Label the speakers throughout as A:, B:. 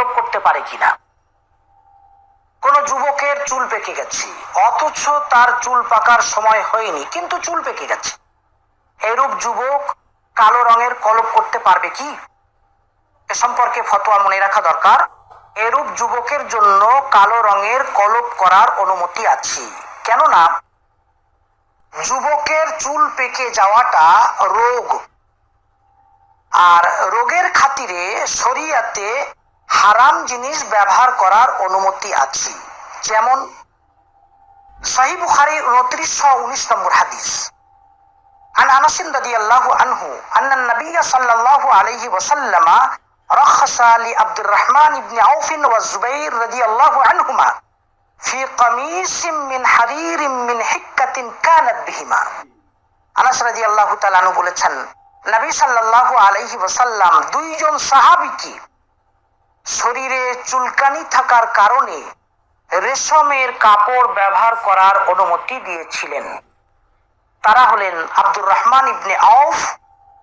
A: কলপ করতে পারে কিনা? কোন যুবকের চুল পেকে গেছে, অথচ তার চুল পাকার সময় হয়নি, কিন্তু চুল পেকে গেছে। এরূপ যুবক কালো রঙের কলপ করতে পারবে কি? এ সম্পর্কে ফতোয়া মনে রাখা দরকার। এরূপ যুবকের জন্য কালো রঙের কলপ করার অনুমতি আছে। কেননা, যুবকের চুল পেকে যাওয়াটা রোগ। আর রোগের খাতিরে শরিয়াতে হারাম জিনিস ব্যবহার করার অনুমতি আছে যেমন সহি বুখারি উনত্রিশশো উনিশ নম্বর হাদিস عن انس رضي الله عنه ان النبي صلى الله عليه وسلم رخص لعبد الرحمن بن عوف والزبير رضي الله عنهما في قميص من حرير من حكة كانت بهما আনাস রাজি আল্লাহ তালানু বলেছেন নবী সাল্লাল্লাহু আলাইহি ওয়াসাল্লাম দুইজন সাহাবীকে শরীরে চুলকানি থাকার কারণে রেশমের কাপড় ব্যবহার করার অনুমতি দিয়েছিলেন। তারা হলেন আব্দুর রহমান ইবনে আউফ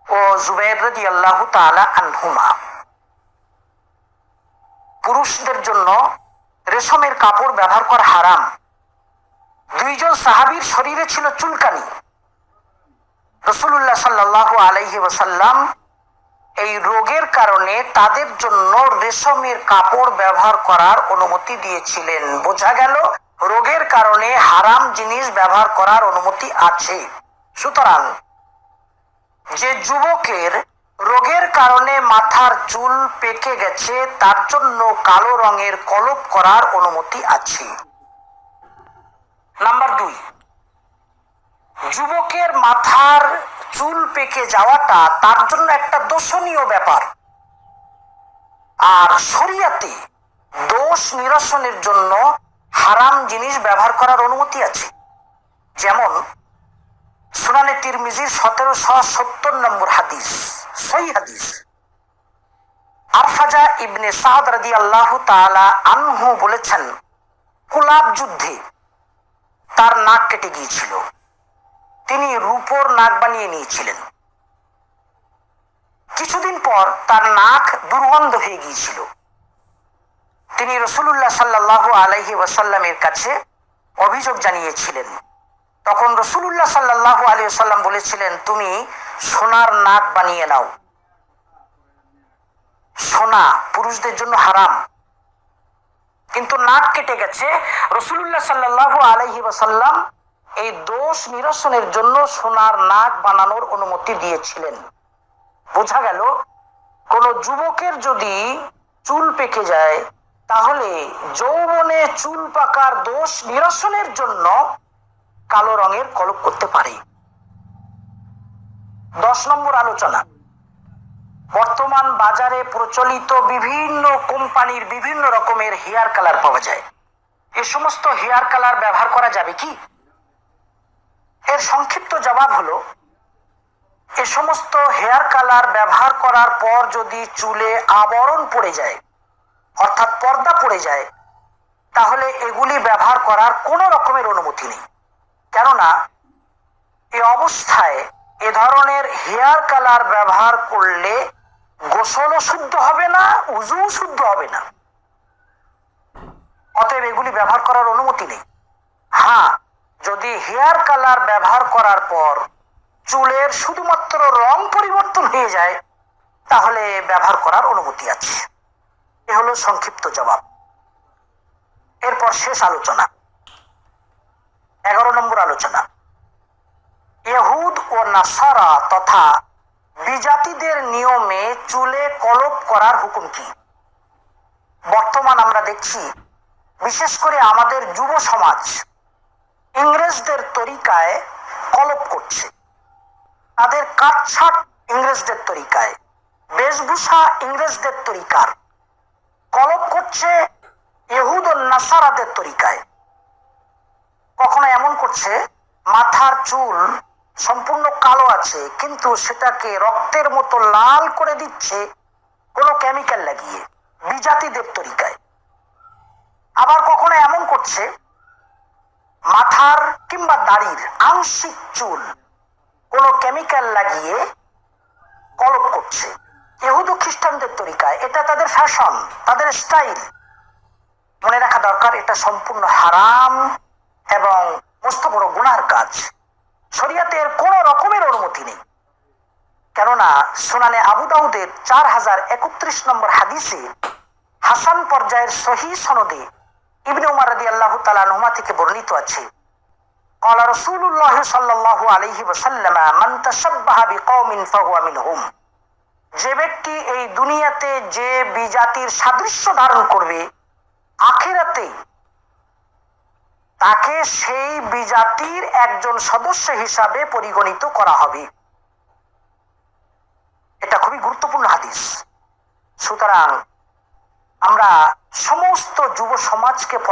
A: ও জুবের আল্লাহ আনহুমা। পুরুষদের জন্য রেশমের কাপড় ব্যবহার করা হারাম। দুইজন সাহাবীর শরীরে ছিল চুলকানি। রসুল্লাহ সাল্লাহ আলাইহি ওসাল্লাম এই রোগের কারণে তাদের জন্য রেশমের কাপড় ব্যবহার করার অনুমতি দিয়েছিলেন। বোঝা গেল রোগের কারণে হারাম জিনিস ব্যবহার করার অনুমতি আছে। সুতরাং যে যুবকের রোগের কারণে মাথার চুল পেকে গেছে, তার জন্য কালো রঙের কলপ করার অনুমতি আছে। নাম্বার দুই যুবকের মাথার চুল পেকে যাওয়াটা তার জন্য একটা দোষণীয় ব্যাপার। আর শরিয়াতে দোষ নিরসনের জন্য হারাম জিনিস ব্যবহার করার অনুমতি আছে। যেমন সুনানে তিরমিজির সতেরোশো সত্তর নম্বর হাদিস সই হাদিস। আরফাজা ইবনে সাদ রাদি আল্লাহ তালা আনহু বলেছেন, কুলাব যুদ্ধে তার নাক কেটে গিয়েছিল। তিনি রূপোর নাক বানিয়ে নিয়েছিলেন। কিছুদিন পর তার নাক দুর্গন্ধ হয়ে গিয়েছিল। তিনি রসুল্লাহ সাল্লাহ আলহি ওয়াসাল্লামের কাছে অভিযোগ জানিয়েছিলেন। তখন রসুল্লাহ সাল্লাহ আলী সাল্লাম বলেছিলেন, তুমি সোনার নাক বানিয়ে নাও। সোনা পুরুষদের জন্য হারাম। কিন্তু নাক কেটে গেছে। রসুল্লাহ সাল্লাহ আলহি ওয়াসাল্লাম এই দোষ নিরসনের জন্য সোনার নাক বানানোর অনুমতি দিয়েছিলেন। বোঝা গেল, কোন যুবকের যদি চুল পেকে যায়, তাহলে যৌবনে চুল পাকার দোষ নিরসনের জন্য কালো রঙের কলপ করতে পারে। দশ নম্বর আলোচনা। বর্তমান বাজারে প্রচলিত বিভিন্ন কোম্পানির বিভিন্ন রকমের হেয়ার কালার পাওয়া যায়। এ সমস্ত হেয়ার কালার ব্যবহার করা যাবে কি? এর সংক্ষিপ্ত জবাব হলো, এ সমস্ত হেয়ার কালার ব্যবহার করার পর যদি চুলে আবরণ পড়ে যায়, অর্থাৎ পর্দা পড়ে যায়, তাহলে এগুলি ব্যবহার করার কোনো রকমের অনুমতি নেই। কেননা, এ অবস্থায় এ ধরনের হেয়ার কালার ব্যবহার করলে গোসলও শুদ্ধ হবে না উজু শুদ্ধ হবে না। অতএব এগুলি ব্যবহার করার অনুমতি নেই। হ্যাঁ যদি হেয়ার কালার ব্যবহার করার পর চুলের শুধুমাত্র রং পরিবর্তন হয়ে যায়, তাহলে ব্যবহার করার অনুমতি আছে। এ হলো সংক্ষিপ্ত জবাব। এরপর শেষ আলোচনা। এগারো নম্বর আলোচনা। ইহুদ ও নাসারা তথা বিজাতিদের নিয়মে চুলে কলপ করার হুকুম কি? বর্তমান আমরা দেখছি, বিশেষ করে আমাদের যুব সমাজ ইংরেজদের তরিকায় কলপ করছে। তাদের কাটছাট ইংরেজদের তরিকায়। বেশভূষা ইংরেজদের তরিকার। কলপ করছে ইহুদ ও নাসারাদের তরিকায়। কখনো এমন করছে, মাথার চুল সম্পূর্ণ কালো আছে, কিন্তু সেটাকে রক্তের মতো লাল করে দিচ্ছে কোনো কেমিক্যাল লাগিয়ে, বিজাতিদের তরিকায়। আবার কখনো এমন করছে মাথার কিংবা দাড়ির আংশিক চুল কোনো কেমিক্যাল লাগিয়ে কলপ করছে। এহুদু খ্রিস্টানদের তরিকায় এটা তাদের ফ্যাশন তাদের স্টাইল মনে রাখা দরকার, এটা সম্পূর্ণ হারাম এবং মস্ত বড় গুনার কাজ। শরিয়াতের কোন রকমের অনুমতি নেই। কেননা সোনানে আবু দাউদের চার হাজার একত্রিশ নম্বর হাদিসে হাসান পর্যায়ের সহি সনদে ইবনে উমার রাদি আল্লাহ তালানুমা থেকে বর্ণিত আছে قال رسول الله صلى الله عليه وسلم من تشبه بقوم فهو منهم যে ব্যক্তি এই দুনিয়াতে যে বিজাতির সাদৃশ্য ধারণ করবে আখিরাতে তাকে সেই বিজাতির একজন সদস্য হিসাবে পরিগণিত করা হবে এটা খুবই গুরুত্বপূর্ণ হাদিস সুতরাং আমরা সমস্ত যুব সমাজকে